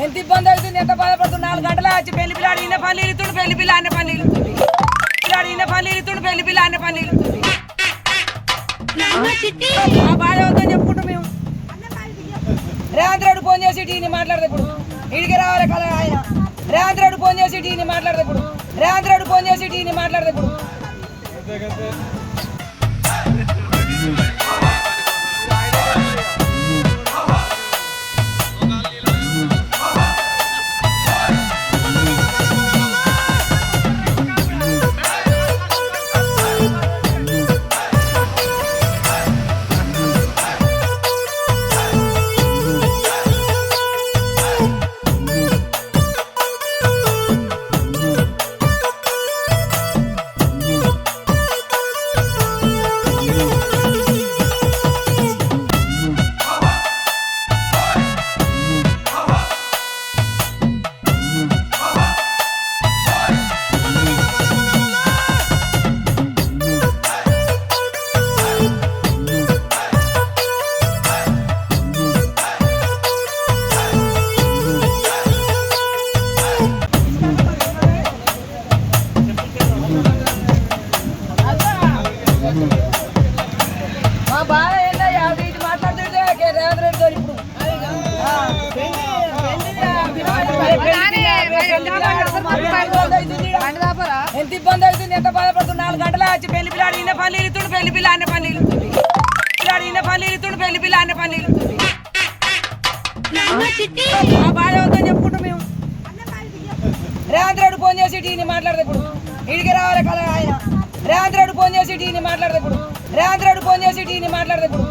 ఎంత ఇబ్బంది అవుతుంది ఎంత బాధపడుతుంది? నాలుగు గంటల వచ్చి పెళ్ళి పిల్లాడు ఈయన పల్లి ఇస్తుండు పెళ్ళి పిల్ల అన్న పల్లి ఇస్తుంది పిల్లాడు ఈయన పల్లి ఇస్తుండు పెళ్ళి పిల్ల అన్న పల్లి ఇస్తుంది ఫోన్ చేసి ఈయన మాట్లాడదు ఇప్పుడు. ఇడికి రావాలి కదా ఆయన. రేవంత్ రెడ్డి ఫోన్ చేసి టీని మాట్లాడదు ఇప్పుడు. రేవంత్ రెడ్డి ఫోన్ చేసి టీని మాట్లాడదు ఇప్పుడు. మా బాధ ఏంటయ్యా ఇది మాట్లాడుతుంటే కే- రేవంత్ రెడ్డి గారు ఇప్పుడు. ఎంత ఇబ్బంది అవుతుంది? ఎంత బాధపడుతుంది? నాలుగు గంటల వచ్చి పెళ్ళి పిల్లాడు ఈయన పల్లి ఇస్తుండు పెళ్ళి పిల్ల అన్న పల్లి ఇస్తుంది పిల్లాడు ఈయన పల్లి ఇస్తుండు పెళ్ళి పిల్ల అన్న పల్లి ఇస్తుంది ఆ బాధ అవుతుందని చెప్పుకుంటాం మేము? రేవంత్ రెడ్డి ఫోన్ చేసి ఈయన మాట్లాడదు ఇప్పుడు. ఇడికి రావాలి కదా ఆయన. రేవంత్ రెడ్డి ఫోన్ చేసి ఈయన మాట్లాడదు ఇప్పుడు. రేవంత్ రెడ్డి ఫోన్ చేసి మాట్లాడదు ఇప్పుడు.